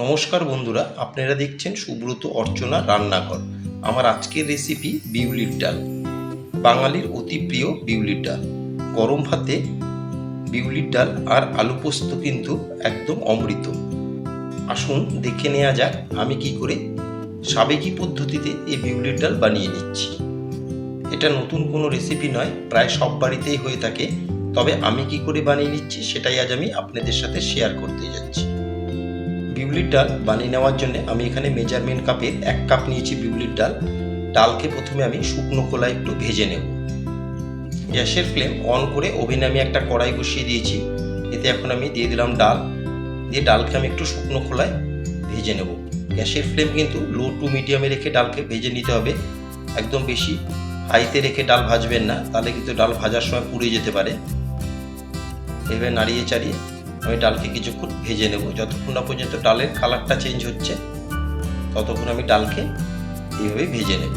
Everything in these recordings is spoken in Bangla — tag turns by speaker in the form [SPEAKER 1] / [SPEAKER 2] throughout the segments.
[SPEAKER 1] নমস্কার বন্ধুরা, আপনারা দেখছেন সুব্রত অর্চনা রান্নাঘর। আমার আজকের রেসিপি বিউলির ডাল। বাঙালির অতি প্রিয় বিউলির ডাল। গরম ভাতে বিউলির ডাল আর আলু পোস্ত কিন্তু একদম অমৃত। আসুন দেখে নেওয়া যাক আমি কি করে সাবেকি পদ্ধতিতে এই বিউলির ডাল বানিয়ে নিচ্ছি। এটা নতুন কোনো রেসিপি নয়, প্রায় সব বাড়িতেই হয়ে থাকে। তবে আমি কি করে বানিয়ে নিচ্ছি সেটাই আজ আমি আপনাদের সাথে শেয়ার করতে যাচ্ছি। বিউলির ডাল বানিয়ে নেওয়ার জন্য আমি এখানে মেজারমেন্ট কাপে এক কাপ নিয়েছি বিউলির ডাল। ডালকে প্রথমে আমি শুকনো খোলায় একটু ভেজে নেব। গ্যাসের ফ্লেম অন করে ওভেনে আমি একটা কড়াই বসিয়ে দিয়েছি। এতে এখন আমি দিয়ে দিলাম ডাল। দিয়ে ডালকে আমি একটু শুকনো খোলায় ভেজে নেব। গ্যাসের ফ্লেম কিন্তু লো টু মিডিয়ামে রেখে ডালকে ভেজে নিতে হবে। একদম বেশি হাইতে রেখে ডাল ভাজবেন না, তাহলে কিন্তু ডাল ভাজার সময় পুড়ে যেতে পারে। এভাবে নাড়িয়ে চাড়িয়ে আমি ডালকে কিছুক্ষণ ভেজে নেব। যতক্ষণ না পর্যন্ত ডালের কালারটা চেঞ্জ হচ্ছে, ততক্ষণ আমি ডালকে এইভাবে ভেজে নেব।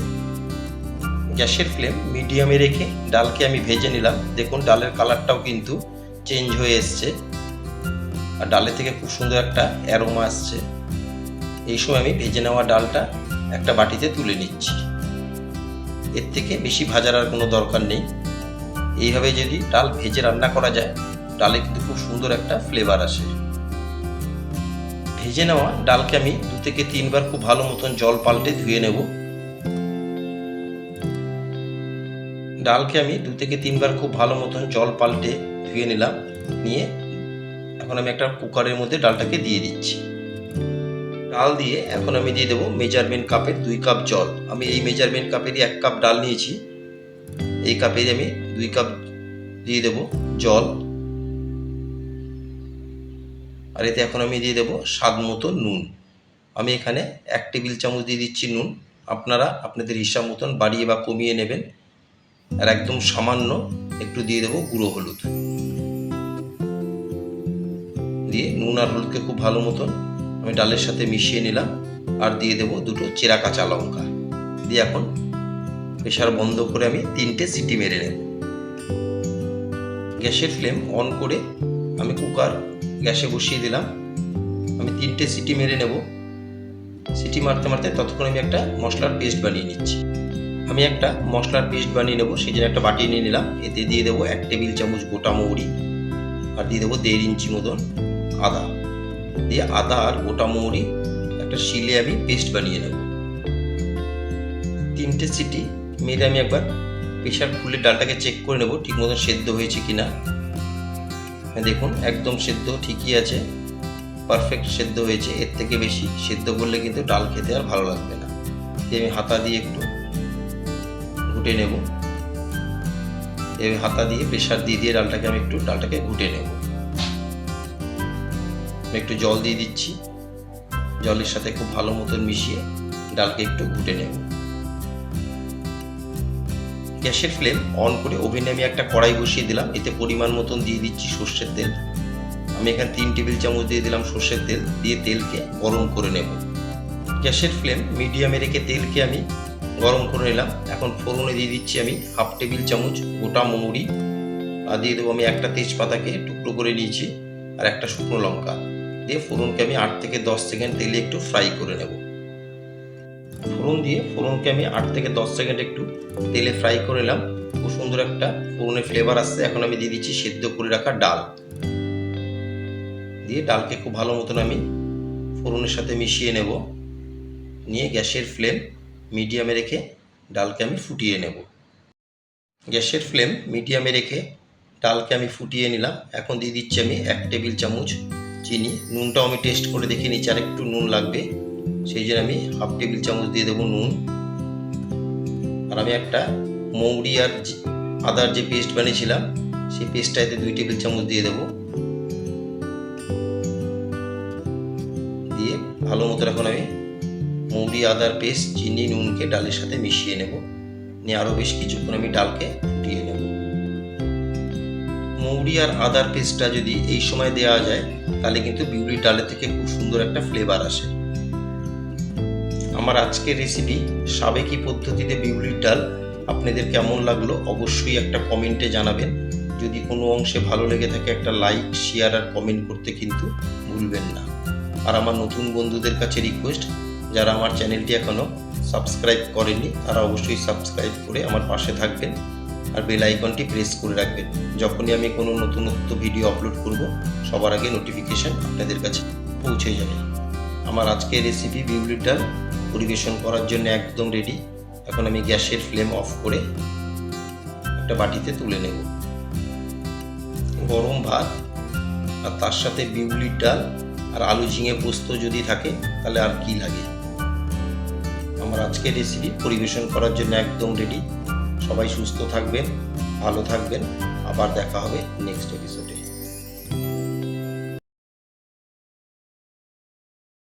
[SPEAKER 1] গ্যাসের ফ্লেম মিডিয়ামে রেখে ডালকে আমি ভেজে নিলাম। দেখুন, ডালের কালারটাও কিন্তু চেঞ্জ হয়ে এসছে। আর ডালের থেকে খুব সুন্দর একটা অ্যারোমা আসছে। এই সময় আমি ভেজে নেওয়া ডালটা একটা বাটিতে তুলে নিচ্ছি। এর থেকে বেশি ভাজার আর কোনো দরকার নেই। এইভাবে যদি ডাল ভেজে রান্না করা যায় ডালে কিন্তু খুব সুন্দর একটা ফ্লেভার আসে। ভেজে নেওয়া ডালকে আমি দু থেকে তিনবার খুব ভালো মতন জল পাল্টে ধুয়ে নেব। ডালকে আমি দু থেকে তিনবার খুব ভালো মতন জল পাল্টে ধুয়ে নিলাম। নিয়ে এখন আমি একটা কুকারের মধ্যে ডালটাকে দিয়ে দিচ্ছি। ডাল দিয়ে এখন আমি দিয়ে দেবো মেজারমেন্ট কাপের দুই কাপ জল। আমি এই মেজারমেন্ট কাপেরই এক কাপ ডাল নিয়েছি। এই কাপেরই আমি দুই কাপ দিয়ে দেবো জল। আর এতে এখন আমি দিয়ে দেবো স্বাদ মতো নুন। আমি এখানে এক টেবিল চামচ দিয়ে দিচ্ছি নুন। আপনারা আপনাদের হিসাব মতন বাড়িয়ে বা কমিয়ে নেবেন। আর একদম সামান্য একটু দিয়ে দেবো গুঁড়ো হলুদ। দিয়ে নুন আর হলুদকে খুব ভালো মতন আমি ডালের সাথে মিশিয়ে নিলাম। আর দিয়ে দেবো দুটো চেরা কাঁচা লঙ্কা। দিয়ে এখন প্রেশার বন্ধ করে আমি তিনটে সিটি মেরে নেব। গ্যাসের ফ্লেম অন করে আমি কুকার গ্যাসে বসিয়ে দিলাম। আমি তিনটে সিটি মেরে নেব। সিটি মারতে মারতে ততক্ষণ আমি একটা মশলার পেস্ট বানিয়ে নিচ্ছি। আমি একটা মশলার পেস্ট বানিয়ে নেব, সেই জন্য একটা বাটি নিয়ে নিলাম। এতে দিয়ে দেবো এক টেবিল চামচ গোটা মৌরি আর দিয়ে দেবো দেড় ইঞ্চি মতন আদা। দিয়ে আদা আর গোটা মৌরি একটা শিলে আমি পেস্ট বানিয়ে নেব। তিনটে সিটি মেরে আমি একবার প্রেশার খুলে ডালটাকে চেক করে নেব, ঠিক মতন সেদ্ধ হয়েছে কিনা। দেখুন, একদম সেদ্ধ ঠিকই আছে। পারফেক্ট সেদ্ধ হয়েছে। এর থেকে বেশি সেদ্ধ করলে কিন্তু ডাল খেতে আর ভালো লাগবে না। আমি হাতা দিয়ে একটু ঘুটে নেব। এবার হাতা দিয়ে প্রেশার দিয়ে দিয়ে ডালটাকে আমি একটু, ডালটাকে ঘুটে নেব। আমি একটু জল দিয়ে দিচ্ছি। জলের সাথে খুব ভালো মতন মিশিয়ে ডালকে একটু ঘুটে নেব। গ্যাসের ফ্লেম অন করে ওভেনে আমি একটা কড়াই বসিয়ে দিলাম। এতে পরিমাণ মতন দিয়ে দিচ্ছি সর্ষের তেল। আমি এখানে তিন টেবিল চামচ দিয়ে দিলাম সর্ষের তেল। দিয়ে তেলকে গরম করে নেব। গ্যাসের ফ্লেম মিডিয়ামে রেখে তেলকে আমি গরম করে নিলাম। এখন ফোড়নে দিয়ে দিচ্ছি আমি হাফ টেবিল চামচ গোটা মৌরি। আর দিয়ে দেবো আমি একটা তেজপাতাকে টুকরো করে নিয়েছি আর একটা শুকনো লঙ্কা। দিয়ে ফোড়নকে আমি আট থেকে দশ সেকেন্ড তেলে একটু ফ্রাই করে নেব। ফোড়ন দিয়ে, ফোড়নকে আমি আট থেকে দশ সেকেন্ড একটু তেলে ফ্রাই করে নিলাম। খুব সুন্দর একটা ফোড়নের ফ্লেভার আসছে। এখন আমি দিয়ে দিচ্ছি সেদ্ধ করে রাখা ডাল। দিয়ে ডালকে খুব ভালো মতন আমি ফোড়নের সাথে মিশিয়ে নেব। নিয়ে গ্যাসের ফ্লেম মিডিয়ামে রেখে ডালকে আমি ফুটিয়ে নেব। গ্যাসের ফ্লেম মিডিয়ামে রেখে ডালকে আমি ফুটিয়ে নিলাম। এখন দিয়ে দিচ্ছি আমি এক টেবিল চামচ চিনি। নুনটাও আমি টেস্ট করে দেখে নিচ্ছি। আর একটু নুন লাগবে। সেই জন্য আমি হাফ টেবিল চামচ দিয়ে দেবো নুন। আর আমি একটা মৌরি আর আদার যে পেস্ট বানিয়েছিলাম, সেই পেস্টটা এতে দুই টেবিল চামচ দিয়ে দেবো। দিয়ে ভালো মতো এখন আমি মৌরি, আদার পেস্ট চিনি, নুনকে ডালের সাথে মিশিয়ে নেব। নিয়ে আরও বেশ কিছুক্ষণ আমি ডালকে ফুটিয়ে নেব। মৌরি আর আদার পেস্টটা যদি এই সময় দেওয়া যায়, তাহলে কিন্তু বিউলির ডালের থেকে খুব সুন্দর একটা ফ্লেভার আসে। আমার আজকের রেসিপি সাবেকি পদ্ধতিতে বিউলির ডাল, আপনাদের কেমন লাগল অবশ্যই একটা কমেন্টে জানাবেন। যদি কোনো অংশে ভালো লেগে থাকে একটা লাইক শেয়ার আর কমেন্ট করতে কিন্তু ভুলবেন না। আর আমার নতুন বন্ধুদের কাছে রিকোয়েস্ট যারা আমার চ্যানেলটি এখনও সাবস্ক্রাইব করেনি তারা অবশ্যই সাবস্ক্রাইব করে আমার পাশে থাকবেন আর বেল আইকনটি প্রেস করে রাখবেন। যখনই আমি কোনো নতুনত্ব ভিডিও আপলোড করব, সবার আগে নোটিফিকেশান আপনাদের কাছে পৌঁছে যাবে। আমার আজকের রেসিপি বিউলির ডাল পরিবেশন করার জন্য একদম রেডি এখন আমি গ্যাসের ফ্লেম অফ করে একটা বাটিতে তুলে নেব। গরম ভাত আর তার সাথে বিউলির ডাল আর আলু ঝিঙে পোস্ত যদি থাকে, তাহলে আর কি লাগে? আমার আজকের রেসিপি পরিবেশন করার জন্য একদম রেডি সবাই সুস্থ থাকবেন, ভালো থাকবেন। আবার দেখা হবে নেক্সট এপিসোডে